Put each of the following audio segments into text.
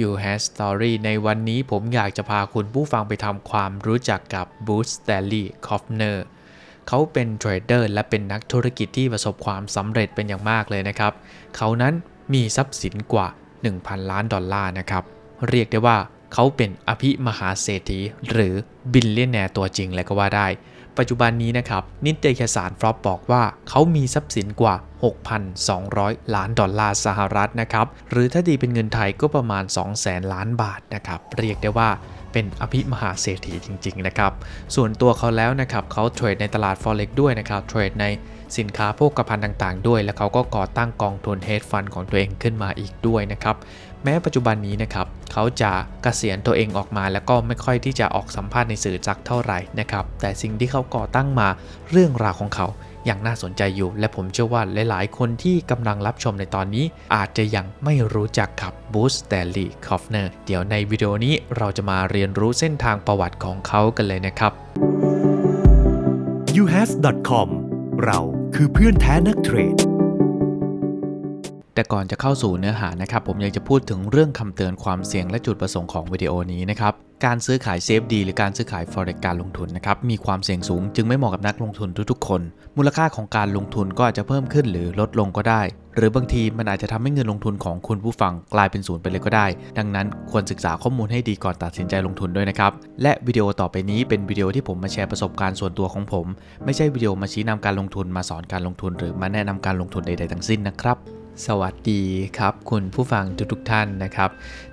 You Has Story ในวันนี้ผมอยากจะพาคุณผู้ฟังไปทำความรู้จักกับ Bruce Stanley Kaufner เขาเป็นเทรดเดอร์และเป็นนักธุรกิจที่ประสบความสำเร็จเป็นอย่างมากเลยนะครับ เขานั้นมีทรัพย์สินกว่า 1,000 ล้านดอลลาร์นะครับ เรียกได้ว่าเขาเป็นอภิมหาเศรษฐีหรือบิลเลียนแนร์ตัวจริงเลยก็ว่าได้ ปัจจุบันนี้นะครับ นิตยสารฟลอปบอกว่าเขามีทรัพย์สินกว่า 6,200 ล้านดอลลาร์สหรัฐนะครับ หรือถ้าดีเป็นเงินไทยก็ประมาณ 200,000 ล้านบาทนะครับ เรียกได้ว่าเป็นอภิมหาเศรษฐีจริง ๆ นะครับ ส่วนตัวเขาแล้วนะครับเขาเทรดในตลาด Forex ด้วยนะครับ เทรดในสินค้าโภคภัณฑ์ต่างๆ ด้วย แล้วเขาก็ก่อตั้งกองทุน hedge fund ของตัวเองขึ้นมาอีกด้วยนะครับ แม้ปัจจุบันนี้นะครับเขาจะกะเกษียณตัวเองออกมา แล้วก็ไม่ค่อยที่จะออกสัมภาษณ์ในสื่อจักเท่าไหร่นะครับ แต่สิ่งที่เขาก่อตั้งมาเรื่องราวของเขา ยังน่าสนใจอยู่ และผมเชื่อว่าหลายๆ คนที่กำลังรับชมในตอนนี้ อาจจะยังไม่รู้จักกับบูสแตลลีย์คอฟเนอร์เดี๋ยวในวิดีโอนี้เราจะมาเรียนรู้เส้นทางประวัติของเขากันเลยนะครับ uhas.com เราคือเพื่อนแท้นักเทรด แต่ก่อนจะเข้าสู่เนื้อหานะครับผมอยากจะพูดถึงเรื่องคำเตือนความเสี่ยงและจุดประสงค์ของวิดีโอนี้นะครับการซื้อขายเซฟดีหรือการซื้อขาย forex การลงทุนนะครับมีความเสี่ยงสูง จึงไม่เหมาะกับนักลงทุนทุกๆคน มูลค่าของการลงทุนก็อาจจะเพิ่มขึ้นหรือลดลงก็ได้ หรือบางทีมันอาจจะทำให้เงินลงทุนของคุณผู้ฟังกลายเป็นศูนย์ไปเลยก็ได้ ดังนั้นควรศึกษาข้อมูลให้ดีก่อนตัดสินใจลงทุนด้วยนะครับและวิดีโอต่อไปนี้เป็นวิดีโอที่ผมมาแชร์ประสบการณ์ส่วนตัวของผม ไม่ใช่วิดีโอมาชี้นำการลงทุนมาสอนการลงทุน หรือมาแนะนำการลงทุนใดๆทั้งสิ้นนะครับ สวัสดีครับคุณผู้ฟังทุกๆท่านนะครับ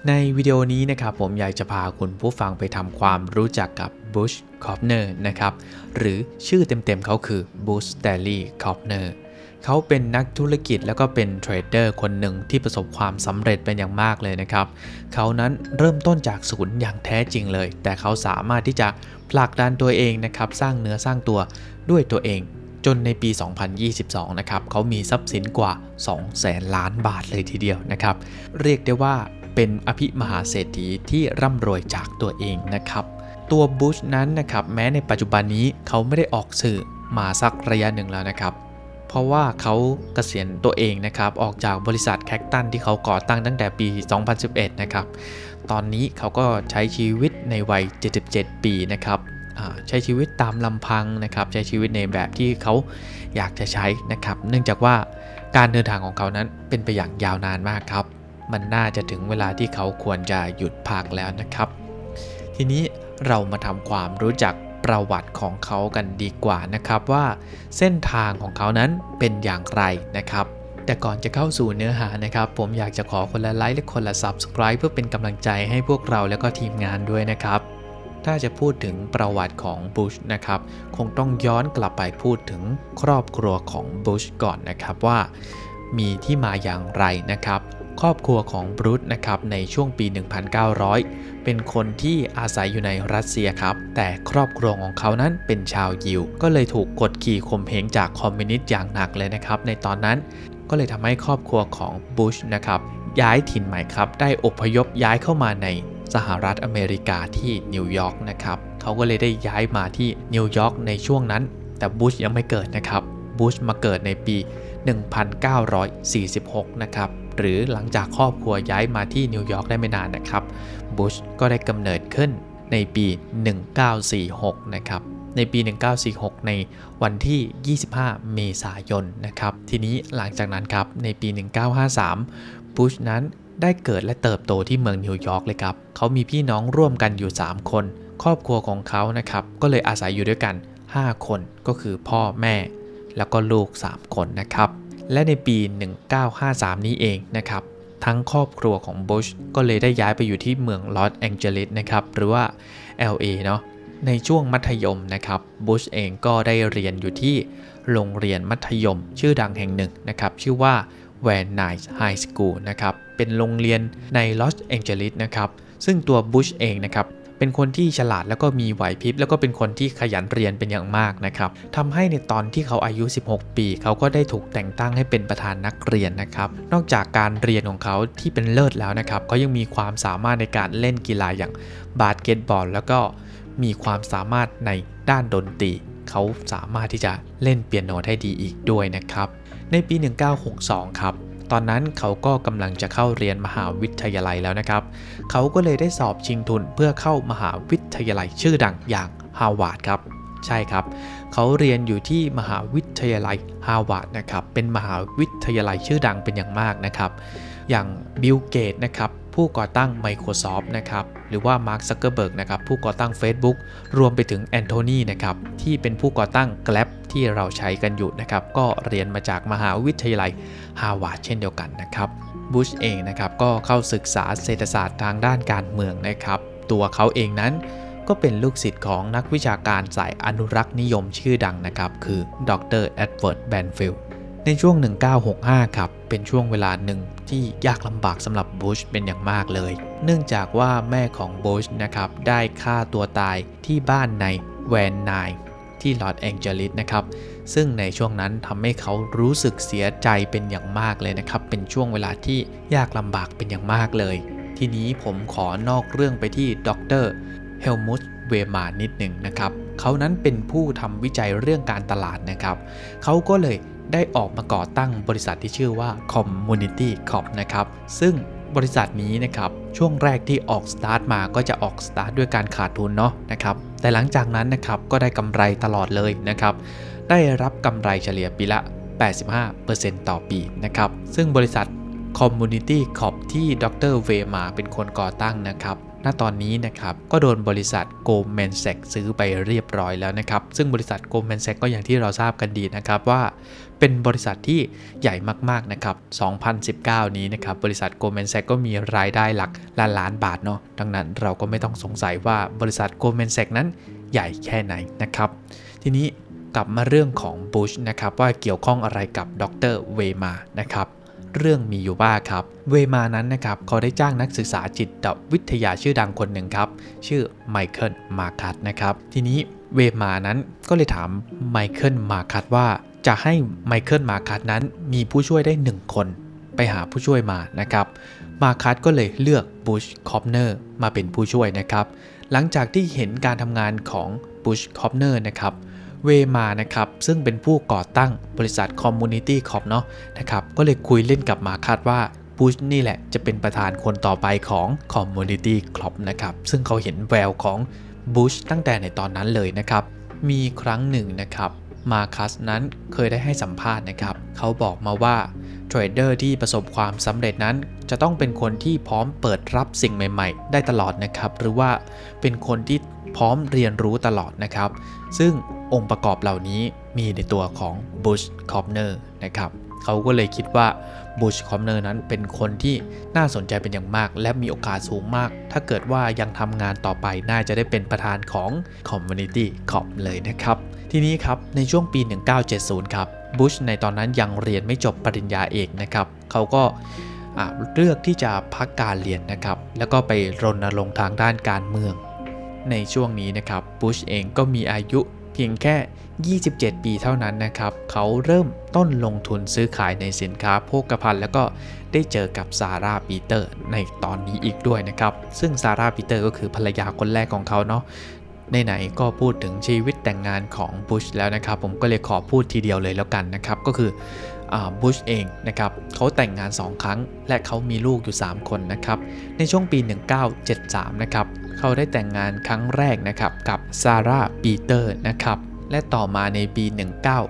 ในวิดีโอนี้นะครับผมอยากจะพาคุณผู้ฟังไปทำความรู้จักกับ Bush c o p n e r นะครับ หรือชื่อเต็มๆเขาคือ Bush Stanley c o p n e r เขาเป็นนักธุรกิจแล้วก็เป็นเทรดเดอร์คนหนึ่งที่ประสบความสำเร็จเป็นอย่างมากเลยนะครับ เขานั้นเริ่มต้นจากศูนย์อย่างแท้จริงเลย แต่เขาสามารถที่จะผลักดันตัวเองนะครับ สร้างเนื้อสร้างตัวด้วยตัวเอง จนในปี 2022 นะครับเขามีทรัพย์สินกว่า 2 แสนล้านบาทเลยทีเดียวนะครับ เรียกได้ว่าเป็นอภิมหาเศรษฐีที่ร่ำรวยจากตัวเองนะครับ ตัวบุชนั้นนะครับแม้ในปัจจุบันนี้เขาไม่ได้ออกสื่อมาสักระยะหนึ่งแล้วนะครับ เพราะว่าเขาเกษียณตัวเองนะครับออกจากบริษัทแคคตันที่เขาก่อตั้งตั้งแต่ปี 2011 นะครับ ตอนนี้เขาก็ใช้ชีวิตในวัย 77 ปีนะครับ ใช้ชีวิตตามลำพังนะครับ ใช้ชีวิตในแบบที่เขาอยากจะใช้นะครับ เนื่องจากว่าการเดินทางของเขานั้นเป็นไปอย่างยาวนานมากครับ มันน่าจะถึงเวลาที่เขาควรจะหยุดพักแล้วนะครับ ทีนี้เรามาทำความรู้จักประวัติของเขากันดีกว่านะครับว่าเส้นทางของเขานั้นเป็นอย่างไรนะครับแต่ก่อนจะเข้าสู่เนื้อหานะครับ ผมอยากจะขอคนละไลค์และคนละ Subscribe เพื่อเป็นกำลังใจให้พวกเราและก็ทีมงานด้วยนะครับ ถ้าจะพูดถึงประวัติของบุชนะครับ คงต้องย้อนกลับไปพูดถึงครอบครัวของบุชก่อนนะครับว่ามีที่มาอย่างไรนะครับ ครอบครัวของบรูซนะครับในช่วงปี 1900 เป็นคนที่อาศัยอยู่ในรัสเซียครับ แต่ครอบครัวของเขานั้นเป็นชาวยิว ก็เลยถูกกดขี่ข่มเหงจากคอมมิวนิสต์อย่างหนักเลยนะครับในตอนนั้นก็เลยทำให้ครอบครัวของบุชนะครับย้ายถิ่นใหม่ครับ ได้อพยพย้ายเข้ามาใน สหรัฐอเมริกาที่นิวยอร์กนะครับเขาก็เลยได้ย้ายมาที่นิวยอร์กในช่วงนั้น แต่บุชยังไม่เกิดนะครับบุชมาเกิดในปี 1946 นะครับหรือหลังจากครอบครัวย้ายมาที่นิวยอร์กได้ไม่นานนะครับบุชก็ได้กำเนิดขึ้นในปี 1946 นะครับในปี 1946 ในวันที่ 25 เมษายนนะครับ ทีนี้หลังจากนั้นครับ ในปี 1953 บุชนั้น ได้เกิดและเติบโตที่เมืองนิวยอร์กเลยครับ เขามีพี่น้องร่วมกันอยู่ 3 คน ครอบครัวของเขานะครับ ก็เลยอาศัยอยู่ด้วยกัน 5 คนก็คือพ่อแม่ แล้วก็ลูก 3 คนนะครับ และในปี 1953 นี้เองนะครับ ทั้งครอบครัวของบุชก็เลยได้ย้ายไปอยู่ที่เมืองลอสแองเจลิสนะครับ หรือว่า LA เนาะในช่วงมัธยมนะครับบุชเองก็ได้เรียนอยู่ที่โรงเรียนมัธยม ชื่อดังแห่งหนึ่งนะครับ ชื่อว่า Van Nuys High School นะครับ เป็นโรงเรียนในลอสแองเจลิสนะครับ ซึ่งตัวบุชเองนะครับ เป็นคนที่ฉลาดแล้วก็มีไหวพริบ แล้วก็เป็นคนที่ขยันเรียนเป็นอย่างมากนะครับทำให้ในตอนที่เขาอายุ 16 ปี เขาก็ได้ถูกแต่งตั้งให้เป็นประธานนักเรียนนะครับ นอกจากการเรียนของเขาที่เป็นเลิศแล้วนะครับเขายังมีความสามารถในการเล่นกีฬาอย่างบาสเกตบอล แล้วก็มีความสามารถในด้านดนตรี เขาสามารถที่จะเล่นเปียโนได้ดีอีกด้วยนะครับ ในปี 1962 ครับ ตอนนั้นเขาก็กำลังจะเข้าเรียนมหาวิทยาลัยแล้วนะครับ เขาก็เลยได้สอบชิงทุนเพื่อเข้ามหาวิทยาลัยชื่อดังอย่างฮาวาดครับ ใช่ครับ เขาเรียนอยู่ที่มหาวิทยาลัยฮาวาดนะครับ เป็นมหาวิทยาลัยชื่อดังเป็นอย่างมากนะครับ อย่างบิลเกตนะครับ ผู้ก่อตั้ง Microsoft นะครับ หรือว่ามาร์คซักเกอร์เบิร์กนะครับ ผู้ก่อตั้ง Facebook รวมไปถึงแอนโทนีนะครับ ที่เป็นผู้ก่อตั้ง Grab ที่เราใช้กันอยู่นะครับ ก็เรียนมาจากมหาวิทยาลัยฮาวาดเช่นเดียวกันนะครับบุชเองนะครับก็เข้าศึกษาเศรษฐศาสตร์ทางด้านการเมืองนะครับ ตัวเขาเองนั้นก็เป็นลูกศิษย์ของนักวิชาการสายอนุรักษ์นิยมชื่อดังนะครับ คือดรเอ็ดเวิร์ดแบนฟิลด์ ในช่วง 1965 ครับ เป็นช่วงเวลาหนึ่งที่ยากลำบากสำหรับบุชเป็นอย่างมากเลย เนื่องจากว่าแม่ของบุชนะครับ ได้ฆ่าตัวตายที่บ้านในแวนไนที่ลอสแองเจลิสนะครับ ซึ่งในช่วงนั้นทำให้เขารู้สึกเสียใจเป็นอย่างมากเลยนะครับ เป็นช่วงเวลาที่ยากลำบากเป็นอย่างมากเลย ทีนี้ผมขอนอกเรื่องไปที่ดรเฮลมุตเวมานิดหนึ่งนะครับ เขานั้นเป็นผู้ทำวิจัยเรื่องการตลาดนะครับ เขาก็เลย ได้ออกมาก่อตั้งบริษัทที่ชื่อว่า Community Corp นะครับ ซึ่งบริษัทนี้นะครับช่วงแรกที่ออกสตาร์ทมาก็จะออกสตาร์ทด้วยการขาดทุนเนาะนะครับแต่หลังจากนั้นนะครับก็ได้กำไรตลอดเลยนะครับได้รับกำไรเฉลี่ยปีละ 85%ต่อปีนะครับซึ่งบริษัท Community Corp ที่ดรเวมาเป็นคนก่อตั้งนะครับ ณตอนนี้นะครับก็โดนบริษัท Goldman Sachs ซื้อไปเรียบร้อยแล้วนะครับ ซึ่งบริษัท Goldman Sachs ก็อย่างที่เราทราบกันดีนะครับว่าเป็นบริษัทที่ใหญ่มากๆนะครับ 2019 นี้นะครับ บริษัท Goldman Sachs ก็มีรายได้หลักล้านล้านบาทเนาะ ดังนั้นเราก็ไม่ต้องสงสัยว่าบริษัท Goldman Sachs นั้นใหญ่แค่ไหนนะครับ ทีนี้กลับมาเรื่องของบุชนะครับว่าเกี่ยวข้องอะไรกับดรเวมานะครับ เรื่องมีอยู่ว่าครับ เวมานั้นนะครับเขาได้จ้างนักศึกษาจิตวิทยาชื่อดังคนหนึ่งครับ ชื่อไมเคิลมาคัตนะครับ ทีนี้เวมานั้นก็เลยถามไมเคิลมาคัตว่า จะให้ไมเคิลมาคัตนั้นมีผู้ช่วยได้ 1 คนไปหาผู้ช่วยมานะครับ มาคัตก็เลยเลือกบุชคอปเนอร์มาเป็นผู้ช่วยนะครับ หลังจากที่เห็นการทำงานของบุชคอปเนอร์นะครับ เวมานะครับซึ่งเป็นผู้ก่อตั้งบริษัท Community Corp เนาะนะครับก็เลยคุยเล่นกับมาคาดว่าบูชนี่แหละจะเป็นประธานคนต่อไปของ Community Corp นะครับซึ่งเขาเห็นแววของบูชตั้งแต่ในตอนนั้นเลยนะครับมีครั้งหนึ่งนะครับมาคัสนั้นเคยได้ให้สัมภาษณ์นะครับ เขาบอกมาว่าเทรดเดอร์ที่ประสบความสำเร็จนั้น จะต้องเป็นคนที่พร้อมเปิดรับสิ่งใหม่ ๆ ได้ตลอดนะครับ หรือว่าเป็นคนที่ พร้อมเรียนรู้ตลอดนะครับ ซึ่งองค์ประกอบเหล่านี้มีในตัวของบุชคอปเนอร์นะครับเขาก็เลยคิดว่าบุชคอปเนอร์นั้นเป็นคนที่น่าสนใจเป็นอย่างมาก และมีโอกาสสูงมาก ถ้าเกิดว่ายังทำงานต่อไปน่าจะได้เป็นประธานของ Community Corp เลยนะครับ ทีนี้ครับในช่วงปี 1970 ครับบุชในตอนนั้นยังเรียนไม่จบปริญญาเอกนะครับ เขาก็เลือกที่จะพักการเรียนนะครับ แล้วก็ไปรณรงค์ทางด้านการเมือง ในช่วงนี้นะครับบุชเองก็มีอายุเพียงแค่ 27 ปีเท่านั้นนะครับ เขาเริ่มต้นลงทุนซื้อขายในสินค้าโภคภัณฑ์ แล้วก็ได้เจอกับซาร่าปีเตอร์ในตอนนี้อีกด้วยนะครับ ซึ่งซาร่าปีเตอร์ก็คือภรรยาคนแรกของเขาเนาะไหนๆก็พูดถึงชีวิตแต่งงานของบุชแล้วนะครับ ผมก็เลยขอพูดทีเดียวเลยแล้วกันนะครับ ก็คือบุชเองนะครับเขาแต่งงาน 2 ครั้ง และเขามีลูกอยู่ 3 คนนะครับ ในช่วงปี 1973 นะครับ เขาได้แต่งงานครั้งแรกนะครับกับซาร่าปีเตอร์นะครับและต่อมาในปี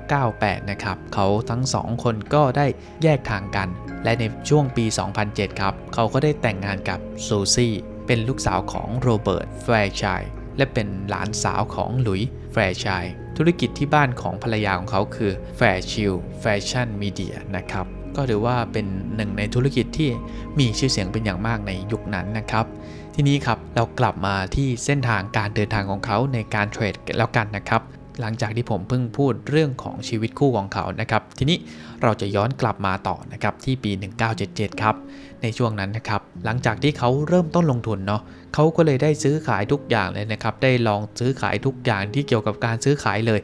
1998 นะครับ เขาทั้งสองคนก็ได้แยกทางกัน และในช่วงปี 2007 ครับ เขาก็ได้แต่งงานกับซูซี่ เป็นลูกสาวของโรเบิร์ตแฟร์ชัย และเป็นหลานสาวของหลุยส์แฟร์ชัย ธุรกิจที่บ้านของภรรยาของเขาคือแฟร์ชิลแฟชั่นมีเดียนะครับ ก็ถือว่าเป็นหนึ่งในธุรกิจที่มีชื่อเสียงเป็นอย่างมากในยุคนั้นนะครับ ทีนี้ครับเรากลับมาที่เส้นทางการเดินทางของเขาในการเทรดแล้วกันนะครับหลังจากที่ผมเพิ่งพูดเรื่องของชีวิตคู่ของเขานะครับ ทีนี้เราจะย้อนกลับมาต่อนะครับที่ปี 1977 ครับ ในช่วงนั้นนะครับ หลังจากที่เขาเริ่มต้นลงทุนเนาะเขาก็เลยได้ซื้อขายทุกอย่างเลยนะครับ ได้ลองซื้อขายทุกอย่างที่เกี่ยวกับการซื้อขายเลย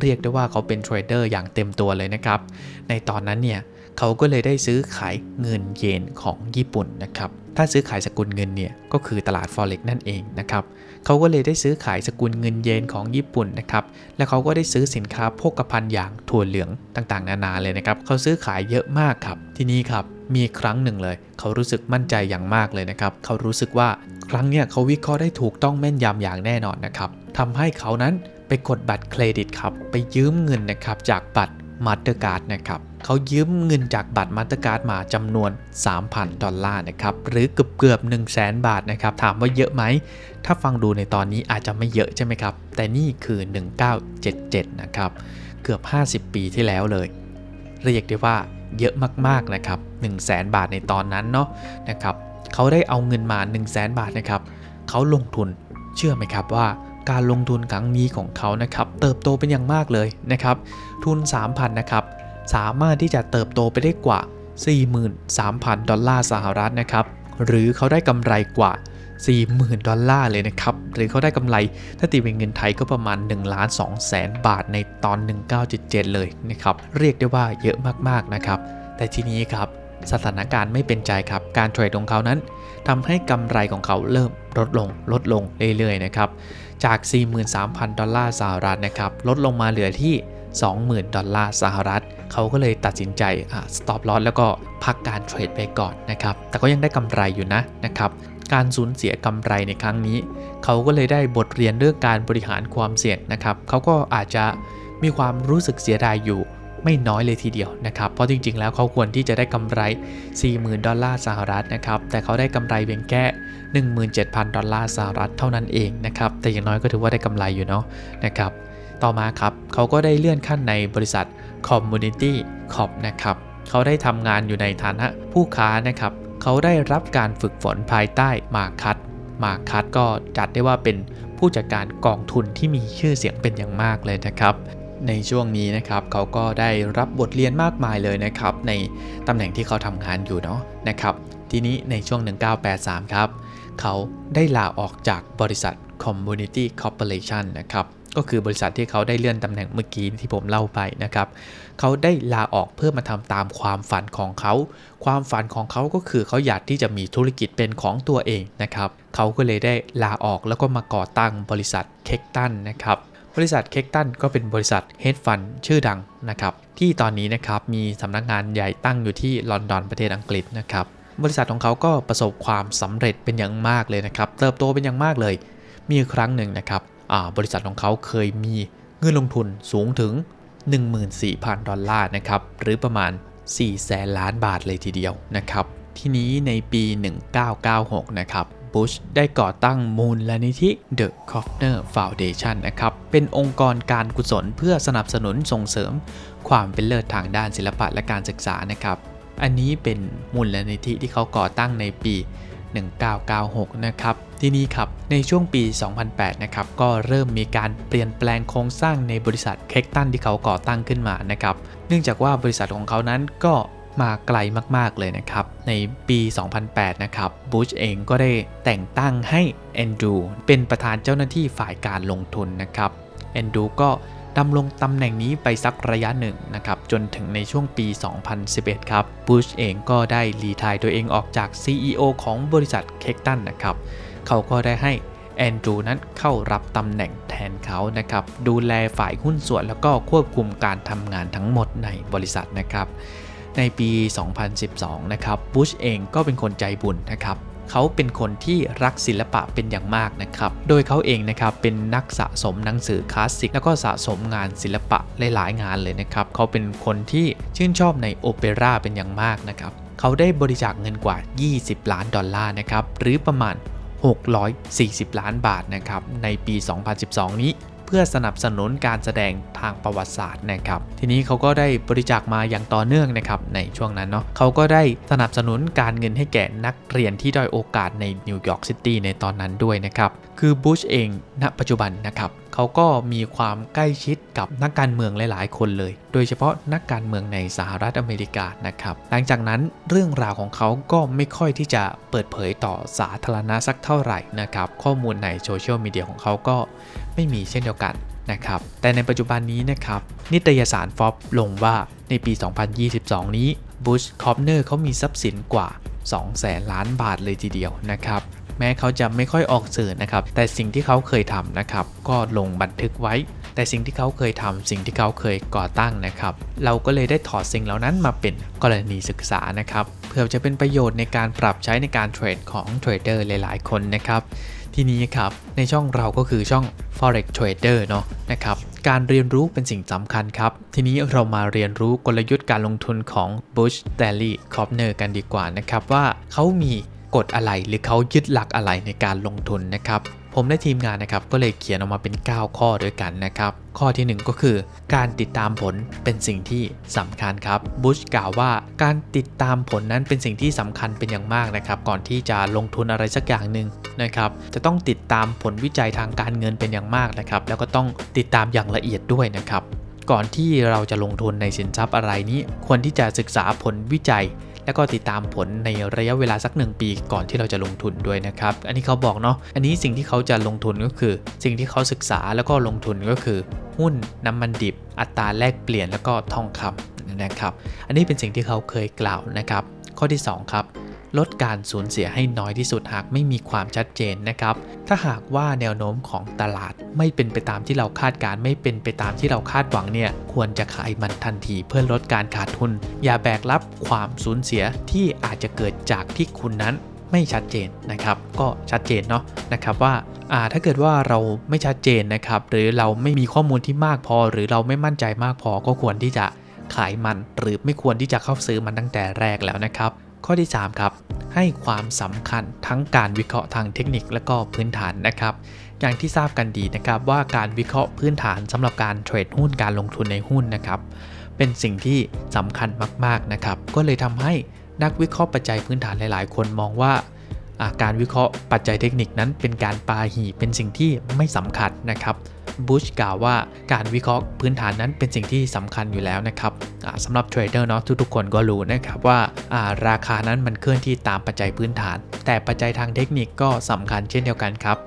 เรียกได้ว่าเขาเป็นเทรดเดอร์อย่างเต็มตัวเลยนะครับ ในตอนนั้นเนี่ยเขาก็เลยได้ซื้อขายเงินเยนของญี่ปุ่นนะครับ ถ้าซื้อขายสกุลเงินเนี่ยก็คือตลาด forex นั่นเองนะครับเขาก็เลยได้ซื้อขายสกุลเงินเยนของญี่ปุ่นนะครับ และเขาก็ได้ซื้อสินค้าโภคภัณฑ์อย่างถั่วเหลืองต่างๆ นานาเลยนะครับเขาซื้อขายเยอะมากครับ ที่นี้ครับมีครั้งหนึ่งเลย เขารู้สึกมั่นใจอย่างมากเลยนะครับเขารู้สึกว่าครั้งเนี้ยเขาวิเคราะห์ได้ถูกต้องแม่นยำอย่างแน่นอนนะครับทำให้เขานั้นไปกดบัตรเครดิตครับไปยืมเงินนะครับจากบัตรมาสเตอร์การ์ดนะครับ เขายืมเงินจากบัตรมาสเตอร์การ์ดมาจำนวน 3,000 ดอลลาร์นะครับ หรือเกือบเกือบ1 0 0 0 0แบาทนะครับ ถามว่าเยอะไหม ถ้าฟังดูในตอนนี้อาจจะไม่เยอะใช่ไหมครับ แต่นี่คือ 1977 นะครับ เกือบ 50 ปีที่แล้วเลย เรียกได้ว่าเยอะมากๆนะครับ1 0 0 0 0แบาทในตอนนั้นเนาะนะครับ เขาได้เอาเงินมา 1 0 0 0 0แบาทนะครับ เขาลงทุนเชื่อไหมครับว่าการลงทุนครั้งนี้ของเขานะครับ เติบโตเป็นอย่างมากเลยนะครับ ทุน 3,000 นะครับ สามารถที่จะเติบโตไปได้กว่า 43,000 ดอลลาร์สหรัฐนะครับ หรือเขาได้กำไรกว่า 40,000 ดอลลาร์เลยนะครับ หรือเขาได้กำไรถ้าตีเป็นเงินไทยก็ประมาณ1ล้าน2แสนบาทในตอน 1977 เลยนะครับ เรียกได้ว่าเยอะมากๆนะครับ แต่ทีนี้ครับสถานการณ์ไม่เป็นใจครับ การเทรดของเขานั้นทำให้กำไรของเขาเริ่มลดลง ลดลงเรื่อยๆนะครับ จาก 43,000 ดอลลาร์สหรัฐนะครับ ลดลงมาเหลือที่ 20,000 ดอลลาร์สหรัฐ เขาก็เลยตัดสินใจ stop loss แล้วก็พักการเทรดไปก่อนนะครับ แต่ก็ยังได้กำไรอยู่นะนะครับการสูญเสียกำไรในครั้งนี้ เขาก็เลยได้บทเรียนเรื่องการบริหารความเสี่ยงนะครับ เขาก็อาจจะมีความรู้สึกเสียดายอยู่ไม่น้อยเลยทีเดียวนะครับ เพราะจริงๆ แล้วเขาควรที่จะได้กำไร 40,000 ดอลลาร์สหรัฐนะครับ แต่เขาได้กำไรเพียงแค่ 17,000 ดอลลาร์สหรัฐเท่านั้นเองนะครับ แต่อย่างน้อยก็ถือว่าได้กำไรอยู่เนาะนะครับ ต่อมาครับเขาก็ได้เลื่อนขั้นในบริษัท Community Corp นะครับเขาได้ทำงานอยู่ในฐานะผู้ค้านะครับเขาได้รับการฝึกฝนภายใต้มาคัตมาคัตก็จัดได้ว่าเป็นผู้จัดการกองทุนที่มีชื่อเสียงเป็นอย่างมากเลยนะครับ ในช่วงนี้นะครับเขาก็ได้รับบทเรียนมากมายเลยนะครับ ในตำแหน่งที่เขาทำงานอยู่เนาะนะครับ ทีนี้ในช่วง 1983 ครับ เขาได้ลาออกจากบริษัท Community Corporation นะครับ ก็คือบริษัทที่เขาได้เลื่อนตำแหน่งเมื่อกี้ที่ผมเล่าไปนะครับ เขาได้ลาออกเพื่อมาทำตามความฝันของเขา ความฝันของเขาก็คือเขาอยากที่จะมีธุรกิจเป็นของตัวเองนะครับ เขาก็เลยได้ลาออกแล้วก็มาก่อตั้งบริษัทเค็กตันนะครับ บริษัทเค็กตันก็เป็นบริษัทเฮดฟันชื่อดังนะครับ ที่ตอนนี้นะครับมีสำนักงานใหญ่ตั้งอยู่ที่ลอนดอนประเทศอังกฤษนะครับ บริษัทของเขาก็ประสบความสำเร็จเป็นอย่างมากเลยนะครับ เติบโตเป็นอย่างมากเลย มีครั้งหนึ่งนะครับ บริษัทของเขาเคยมีเงินลงทุนสูงถึง 14,000 ดอลลาร์นะครับ หรือประมาณ 4 แสนล้านบาทเลยทีเดียวนะครับ ทีนี้ในปี 1996 นะครับบุชได้ก่อตั้งมูลนิธิ The Kovner Foundation นะครับ เป็นองค์กรการกุศลเพื่อสนับสนุนส่งเสริม ความเป็นเลิศทางด้านศิลปะและการศึกษานะครับ อันนี้เป็นมูลนิธิที่เขาก่อตั้งในปี 1996 นะครับ ที่นี้ครับ ในช่วงปี 2008 นะครับ ก็เริ่มมีการเปลี่ยนแปลงโครงสร้างในบริษัทเค็กตันที่เขาก่อตั้งขึ้นมานะครับ เนื่องจากว่าบริษัทของเขานั้นก็มาไกลมาก ๆ เลยนะครับ ในปี 2008 นะครับบูชเองก็ได้แต่งตั้งให้แอนดูเป็นประธานเจ้าหน้าที่ฝ่ายการลงทุนนะครับแอนดูก็ ดำรงตำแหน่งนี้ไปสักระยะหนึ่งนะครับจนถึงในช่วงปี 2011 ครับบูชเองก็ได้รีทายตัวเองออกจาก CEO ของบริษัทเคกตันนะครับเขาก็ได้ให้แอนดรูนั้นเข้ารับตำแหน่งแทนเขานะครับดูแลฝ่ายหุ้นส่วนแล้วก็ควบคุมการทำงานทั้งหมดในบริษัทนะครับในปี 2012 นะครับบูชเองก็เป็นคนใจบุญนะครับ เขาเป็นคนที่รักศิลปะเป็นอย่างมากนะครับ โดยเขาเองนะครับเป็นนักสะสมหนังสือคลาสสิก แล้วก็สะสมงานศิลปะหลายๆงานเลยนะครับ เขาเป็นคนที่ชื่นชอบในโอเปร่าเป็นอย่างมากนะครับ เขาได้บริจาคเงินกว่า 20 ล้านดอลลาร์นะครับ หรือประมาณ640 ล้านบาทนะครับในปี 2012 นี้ เพื่อสนับสนุนการแสดงทางประวัติศาสตร์นะครับทีนี้เขาก็ได้บริจาคมาอย่างต่อเนื่องนะครับในช่วงนั้นเนาะเขาก็ได้สนับสนุนการเงินให้แก่นักเรียนที่ด้อยโอกาสในนิวยอร์กซิตี้ในตอนนั้นด้วยนะครับคือบูชเองณปัจจุบันนะครับเขาก็มีความใกล้ชิดกับนักการเมืองหลาย ๆ คนเลย โดยเฉพาะนักการเมืองในสหรัฐอเมริกานะครับ หลังจากนั้นเรื่องราวของเขาก็ไม่ค่อยที่จะเปิดเผยต่อสาธารณะสักเท่าไหร่นะครับ ข้อมูลในโซเชียลมีเดียของเขาก็ ไม่มีเช่นเดียวกันนะครับ แต่ในปัจจุบันนี้นะครับ นิตยสารฟอบลงว่าในปี 2022 นี้บูชคอปเนอร์เขามีทรัพย์สินกว่า 2 แสนล้านบาทเลยทีเดียวนะครับแม้เขาจะไม่ค่อยออกสื่อนะครับ แต่สิ่งที่เขาเคยทำนะครับ ก็ลงบันทึกไว้ แต่สิ่งที่เขาเคยทำสิ่งที่เขาเคยก่อตั้งนะครับ เราก็เลยได้ถอดสิ่งเหล่านั้นมาเป็นกรณีศึกษานะครับ เพื่อจะเป็นประโยชน์ในการปรับใช้ในการเทรดของเทรดเดอร์หลาย ๆ คนนะครับ ทีนี้ครับในช่องเราก็คือช่อง forex trader เนาะนะครับการเรียนรู้เป็นสิ่งสำคัญครับ ทีนี้เรามาเรียนรู้กลยุทธ์การลงทุนของ Bush d a l y c o p n e r กันดีกว่านะครับว่าเขามีกฎอะไรหรือเขายึดหลักอะไรในการลงทุนนะครับ ผมและทีมงานนะครับก็เลยเขียนออกมาเป็น 9 ข้อด้วยกันนะครับข้อทีหนึ่1 ก็คือ การติดตามผลเป็นสิ่งที่สำคัญครับบุชกล่าวว่าการติดตามผลนั้นเป็นสิ่งที่สำคัญเป็นอย่างมากนะครับก่อนที่จะลงทุนอะไรสักอย่างหนึ่งนะครับจะต้องติดตามผลวิจัยทางการเงินเป็นอย่างมากนะครับแล้วก็ต้องติดตามอย่างละเอียดด้วยนะครับก่อนที่เราจะลงทุนในสินทรัพย์อะไรนี้ ควรที่จะศึกษาผลวิจัย แล้วก็ติดตามผลในระยะเวลาสักหนึ่งปีก่อนที่เราจะลงทุนด้วยนะครับ อันนี้เขาบอกเนาะ อันนี้สิ่งที่เขาจะลงทุนก็คือ สิ่งที่เขาศึกษาแล้วก็ลงทุนก็คือ หุ้นน้ำมันดิบ อัตราแลกเปลี่ยนแล้วก็ทองคำนะครับ อันนี้เป็นสิ่งที่เขาเคยกล่าวนะครับ ข้อที่ 2 ครับ ลดการสูญเสียให้น้อยที่สุดหากไม่มีความชัดเจนนะครับ ถ้าหากว่าแนวโน้มของตลาดไม่เป็นไปตามที่เราคาดการณ์ไม่เป็นไปตามที่เราคาดหวังเนี่ยควรจะขายมันทันทีเพื่อลดการขาดทุน อย่าแบกรับความสูญเสียที่อาจจะเกิดจากที่คุณนั้นไม่ชัดเจนนะครับ ก็ชัดเจนเนาะนะครับว่าอ่าถ้าเกิดว่าเราไม่ชัดเจนนะครับ หรือเราไม่มีข้อมูลที่มากพอ หรือเราไม่มั่นใจมากพอก็ควรที่จะขายมัน หรือไม่ควรที่จะเข้าซื้อมันตั้งแต่แรกแล้วนะครับ ข้อที่ 3 ครับ ให้ความสำคัญทั้งการวิเคราะห์ทางเทคนิคและก็พื้นฐานนะครับ อย่างที่ทราบกันดีนะครับว่าการวิเคราะห์พื้นฐานสำหรับการเทรดหุ้นการลงทุนในหุ้นนะครับ เป็นสิ่งที่สำคัญมากๆนะครับ ก็เลยทำให้นักวิเคราะห์ปัจจัยพื้นฐานหลาย ๆ คนมองว่าอ่าการวิเคราะห์ปัจจัยเทคนิคนั้นเป็นการปาหีเป็นสิ่งที่ไม่สำคัญนะครับ บุชกล่าวว่าการวิเคราะห์พื้นฐานนั้นเป็นสิ่งที่สำคัญอยู่แล้วนะครับสำหรับเทรดเดอร์เนาะทุกๆคนก็รู้นะครับว่าอ่าราคานั้นมันเคลื่อนที่ตามปัจจัยพื้นฐาน แต่ปัจจัยทางเทคนิคก็สำคัญเช่นเดียวกันครับ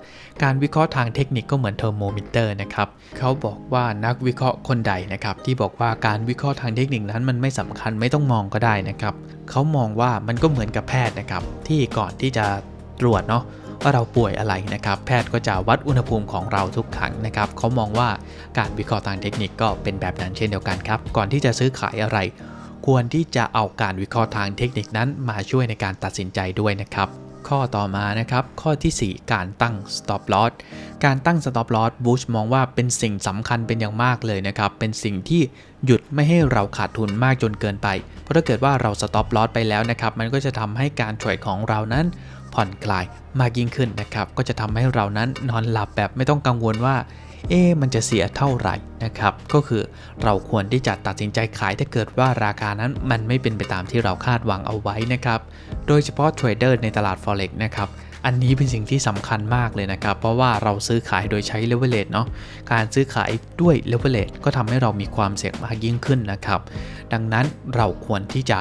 การวิเคราะห์ทางเทคนิคก็เหมือนเทอร์โมมิเตอร์นะครับเขาบอกว่านักวิเคราะห์คนใดนะครับที่บอกว่าการวิเคราะห์ทางเทคนิคนั้นมันไม่สำคัญไม่ต้องมองก็ได้นะครับเขามองว่ามันก็เหมือนกับแพทย์นะครับที่ก่อนที่จะตรวจเนาะ ว่าเราป่วยอะไรนะครับ แพทย์ก็จะวัดอุณหภูมิของเราทุกครั้งนะครับเขามองว่าการวิเคราะห์ทางเทคนิคก็เป็นแบบนั้นเช่นเดียวกันครับ ก่อนที่จะซื้อขายอะไร ควรที่จะเอาการวิเคราะห์ทางเทคนิคนั้นมาช่วยในการตัดสินใจด้วยนะครับ ข้อต่อมานะครับ ข้อทีสี่4 การตั้ง stop loss การตั้ง stop loss บูชมองว่าเป็นสิ่งสำคัญเป็นอย่างมากเลยนะครับ เป็นสิ่งที่หยุดไม่ให้เราขาดทุนมากจนเกินไป เพราะถ้าเกิดว่าเรา stop loss ไปแล้วนะครับ มันก็จะทำให้การเทรดของเรานั้น ผ่อนคลายมากยิ่งขึ้นนะครับ ก็จะทำให้เรานั้นนอนหลับแบบไม่ต้องกังวลว่า เอ๊มันจะเสียเท่าไหร่นะครับ ก็คือเราควรที่จะตัดสินใจขายถ้าเกิดว่าราคานั้นมันไม่เป็นไปตามที่เราคาดหวังเอาไว้นะครับ โดยเฉพาะเทรดเดอร์ในตลาด Forex นะครับอันนี้เป็นสิ่งที่สำคัญมากเลยนะครับ เพราะว่าเราซื้อขายโดยใช้ leverage เนาะการซื้อขายด้วย leverage ก็ทำให้เรามีความเสี่ยงมากยิ่งขึ้นนะครับ ดังนั้นเราควรที่จะ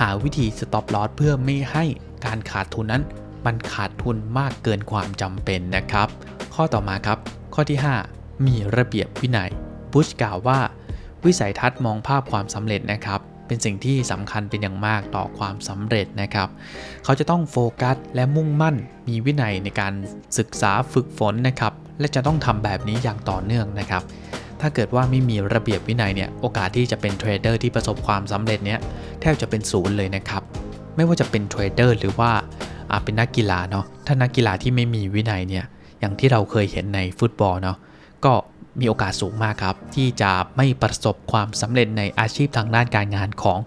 หาวิธี stop loss เพื่อไม่ให้การขาดทุนนั้น มันขาดทุนมากเกินความจำเป็นนะครับ ข้อต่อมาครับ ข้อที่ 5 มีระเบียบวินัยบุชกล่าวว่า วิสัยทัศน์มองภาพความสำเร็จนะครับเป็นสิ่งที่สำคัญเป็นอย่างมากต่อความสำเร็จนะครับ เขาจะต้องโฟกัสและมุ่งมั่น มีวินัยในการศึกษาฝึกฝนนะครับ และจะต้องทำแบบนี้อย่างต่อเนื่องนะครับ ถ้าเกิดว่าไม่มีระเบียบวินัยเนี่ยโอกาสที่จะเป็นเทรดเดอร์ที่ประสบความสำเร็จเนี่ยแทบจะเป็นศูนย์เลยนะครับ ไม่ว่าจะเป็นเทรดเดอร์หรือว่าอาเป็นนักกีฬาเนาะถ้านักกีฬาที่ไม่มีวินัยเนี่ยอย่างที่เราเคยเห็นในฟุตบอลเนาะก็มีโอกาสสูงมากครับ ที่จะไม่ประสบความสำเร็จในอาชีพทางด้านการงานของ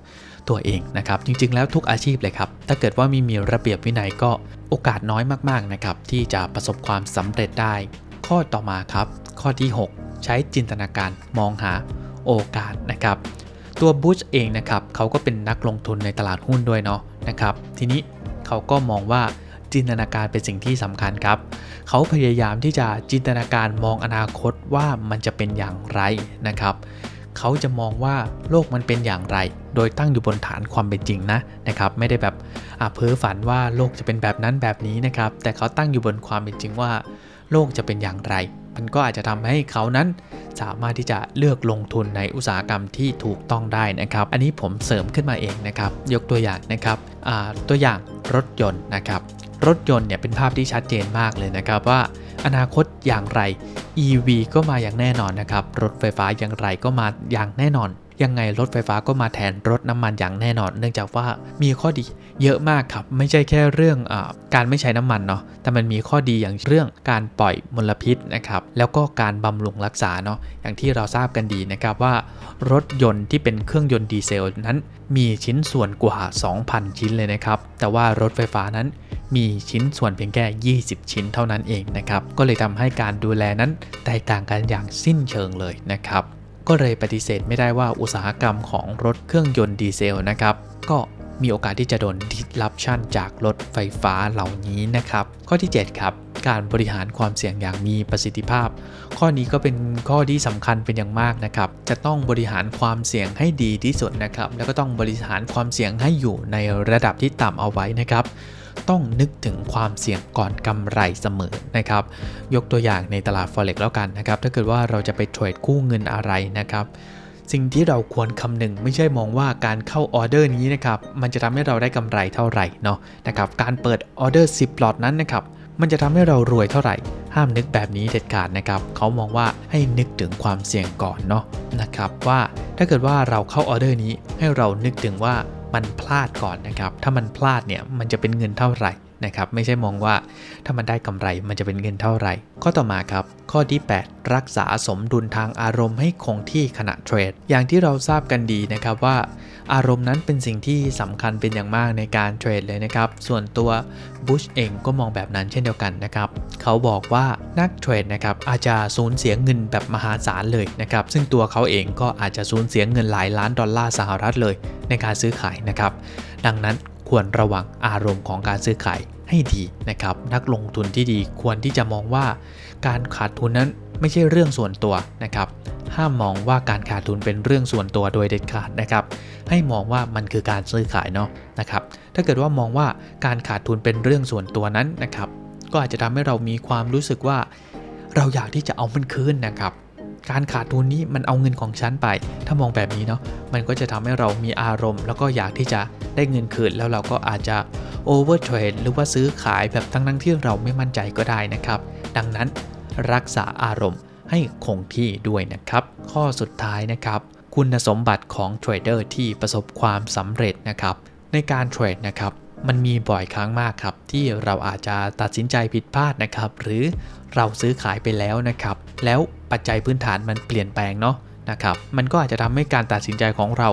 ตัวเองนะครับ จริงๆแล้วทุกอาชีพเลยครับ ถ้าเกิดว่าไม่มีระเบียบวินัยก็โอกาสน้อยมากๆนะครับ ที่จะประสบความสำเร็จได้ ข้อต่อมาครับ ข้อที่ 6 ใช้จินตนาการมองหาโอกาสนะครับตัวบูชเองนะครับเขาก็เป็นนักลงทุนในตลาดหุ้นด้วยเนาะนะครับทีนี้เขาก็มองว่าจินตนาการเป็นสิ่งที่สำคัญครับ เขาพยายามที่จะจินตนาการมองอนาคตว่ามันจะเป็นอย่างไรนะครับ เขาจะมองว่าโลกมันเป็นอย่างไร โดยตั้งอยู่บนฐานความเป็นจริงนะนะครับ ไม่ได้แบบอะเพ้อฝันว่าโลกจะเป็นแบบนั้นแบบนี้นะครับ แต่เขาตั้งอยู่บนความเป็นจริงว่า โลกจะเป็นอย่างไร มันก็อาจจะทำให้เขานั้น สามารถที่จะเลือกลงทุนในอุตสาหกรรมที่ถูกต้องได้นะครับ อันนี้ผมเสริมขึ้นมาเองนะครับ ยกตัวอย่างนะครับตัวอย่างรถยนต์นะครับ รถยนต์เนี่ยเป็นภาพที่ชัดเจนมากเลยนะครับว่าอนาคตอย่างไร EV ก็มาอย่างแน่นอนนะครับ รถไฟฟ้าอย่างไรก็มาอย่างแน่นอน ยังไงรถไฟฟ้าก็มาแทนรถน้ำมันอย่างแน่นอน เนื่องจากว่ามีข้อดีเยอะมากครับ ไม่ใช่แค่เรื่องอการไม่ใช้น้ำมันเนาะแต่มันมีข้อดีอย่างเรื่องการปล่อยมลพิษนะครับแล้วก็การบำรุงรักษาเนาะอย่างที่เราทราบกันดีนะครับว่ารถยนต์ที่เป็นเครื่องยนต์ดีเซลนั้น มีชิ้นส่วนกว่า 2,000 ชิ้นเลยนะครับแต่ว่ารถไฟฟ้านั้นมีชิ้นส่วนเพียงแค่ 20 ชิ้นเท่านั้นเองนะครับ ก็เลยทำให้การดูแลนั้นแตกต่างกันอย่างสิ้นเชิงเลยนะครับ ก็เลยปฏิเสธไม่ได้ว่าอุตสาหกรรมของรถเครื่องยนต์ดีเซลนะครับก็มีโอกาสที่จะโดน disruption จากรถไฟฟ้าเหล่านี้นะครับ ข้อที่ 7 ครับ การบริหารความเสี่ยงอย่างมีประสิทธิภาพ ข้อนี้ก็เป็นข้อที่สำคัญเป็นอย่างมากนะครับ จะต้องบริหารความเสี่ยงให้ดีที่สุดนะครับ แล้วก็ต้องบริหารความเสี่ยงให้อยู่ในระดับที่ต่ำเอาไว้นะครับ ต้องนึกถึงความเสี่ยงก่อนกำไรเสมอนะครับ ยกตัวอย่างในตลาด forex แล้วกันนะครับ ถ้าเกิดว่าเราจะไปเทรดกู้เงินอะไรนะครับสิ่งที่เราควรคำนึงไม่ใช่มองว่าการเข้าออเดอร์นี้นะครับมันจะทำให้เราได้กำไรเท่าไหร่เนาะนะครับการเปิดออเดอร์ 10 หลอดนั้นนะครับมันจะทำให้เรารวยเท่าไหร่ ห้ามนึกแบบนี้เด็ดขาดนะครับเขามองว่าให้นึกถึงความเสี่ยงก่อนเนาะนะครับว่าถ้าเกิดว่าเราเข้าออเดอร์นี้ให้เรานึกถึงว่า มันพลาดก่อนนะครับ ถ้ามันพลาดเนี่ยมันจะเป็นเงินเท่าไหร่ นะครับไม่ใช่มองว่าถ้ามันได้กำไรมันจะเป็นเงินเท่าไหร่ ข้อต่อมาครับ ข้อที่ 8 รักษาสมดุลทางอารมณ์ให้คงที่ขณะเทรด อย่างที่เราทราบกันดีนะครับว่า อารมณ์นั้นเป็นสิ่งที่สำคัญเป็นอย่างมากในการเทรดเลยนะครับ ส่วนตัวบุชเองก็มองแบบนั้นเช่นเดียวกันนะครับ เขาบอกว่านักเทรดนะครับอาจจะสูญเสียเงินแบบมหาศาลเลยนะครับ ซึ่งตัวเขาเองก็อาจจะสูญเสียเงินหลายล้านดอลลาร์สหรัฐเลย ในการซื้อขายนะครับ ดังนั้นควรระวังอารมณ์ของการซื้อขาย ให้ดีนะครับ นักลงทุนที่ดีควรที่จะมองว่า การขาดทุนนั้นไม่ใช่เรื่องส่วนตัวนะครับ ห้ามมองว่าการขาดทุนเป็นเรื่องส่วนตัวโดยเด็ดขาดนะครับ ให้มองว่ามันคือการซื้อขายเนาะนะครับ ถ้าเกิดว่ามองว่าการขาดทุนเป็นเรื่องส่วนตัวนั้นนะครับ ก็อาจจะทำให้เรามีความรู้สึกว่า เราอยากที่จะเอามันคืนนะครับ การขาดทุนนี้มันเอาเงินของฉันไป ถ้ามองแบบนี้เนาะ มันก็จะทำให้เรามีอารมณ์ แล้วก็อยากที่จะได้เงินคืน แล้วเราก็อาจจะ โอเวอร์เทรดหรือว่าซื้อขายแบบทั้งทั้งที่เราไม่มั่นใจก็ได้นะครับ ดังนั้นรักษาอารมณ์ให้คงที่ด้วยนะครับ ข้อสุดท้ายนะครับ คุณสมบัติของเทรดเดอร์ที่ประสบความสำเร็จนะครับ ในการเทรดนะครับมันมีบ่อยครั้งมากครับ ที่เราอาจจะตัดสินใจผิดพลาดนะครับ หรือเราซื้อขายไปแล้วนะครับ แล้วปัจจัยพื้นฐานมันเปลี่ยนแปลงเนาะนะครับ มันก็อาจจะทำให้การตัดสินใจของเรา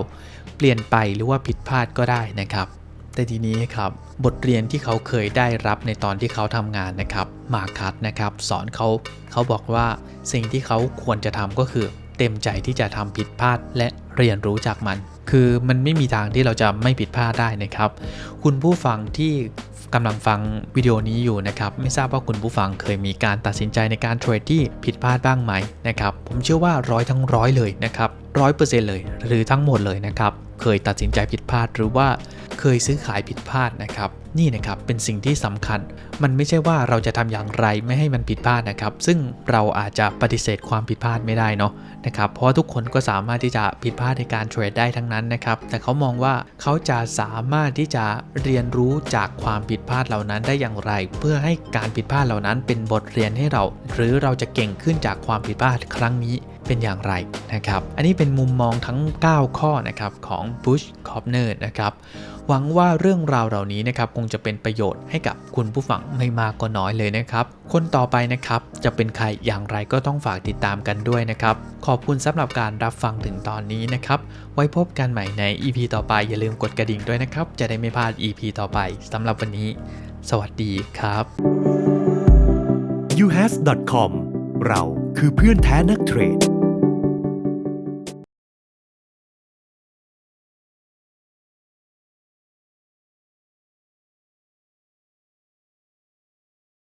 เปลี่ยนไปหรือว่าผิดพลาดก็ได้นะครับ แต่ทีนี้ครับบทเรียนที่เขาเคยได้รับในตอนที่เขาทำงานนะครับมาคัสนะครับ สอนเขาเขาบอกว่าสิ่งที่เขาควรจะทำก็คือเต็มใจที่จะทำผิดพลาดและเรียนรู้จากมัน คือมันไม่มีทางที่เราจะไม่ผิดพลาดได้นะครับ คุณผู้ฟังที่กำลังฟังวิดีโอนี้อยู่นะครับ ไม่ทราบว่าคุณผู้ฟังเคยมีการตัดสินใจในการเทรดที่ผิดพลาดบ้างไหมนะครับ ผมเชื่อว่าร้อยทั้งร้อยเลยนะครับร้อยเปอร์เซ็นต์เลย หรือทั้งหมดเลยนะครับ เคยตัดสินใจผิดพลาดหรือว่าเคยซื้อขายผิดพลาดนะครับ นี่นะครับเป็นสิ่งที่สำคัญ มันไม่ใช่ว่าเราจะทำอย่างไรไม่ให้มันผิดพลาดนะครับ ซึ่งเราอาจจะปฏิเสธความผิดพลาดไม่ได้เนาะนะครับ เพราะทุกคนก็สามารถที่จะผิดพลาดในการเทรดได้ทั้งนั้นนะครับ แต่เขามองว่าเขาจะสามารถที่จะเรียนรู้จากความผิดพลาดเหล่านั้นได้อย่างไร เพื่อให้การผิดพลาดเหล่านั้นเป็นบทเรียนให้เรา หรือเราจะเก่งขึ้นจากความผิดพลาดครั้งนี้ เป็นอย่างไรนะครับ อันนี้เป็นมุมมองทั้ง 9 ข้อนะครับของบุชคอปเนอร์นะครับ หวังว่าเรื่องราวเหล่านี้นะครับคงจะเป็นประโยชน์ให้กับคุณผู้ฟังไม่มากก็น้อยเลยนะครับ คนต่อไปนะครับจะเป็นใครอย่างไรก็ต้องฝากติดตามกันด้วยนะครับ ขอบคุณสำหรับการรับฟังถึงตอนนี้นะครับ ไว้พบกันใหม่ใน EP ต่อไปอย่าลืมกดกระดิ่งด้วยนะครับ จะได้ไม่พลาด EP ต่อไปสำหรับวันนี้ สวัสดีครับ uhas.com เราคือเพื่อนแท้นักเทรด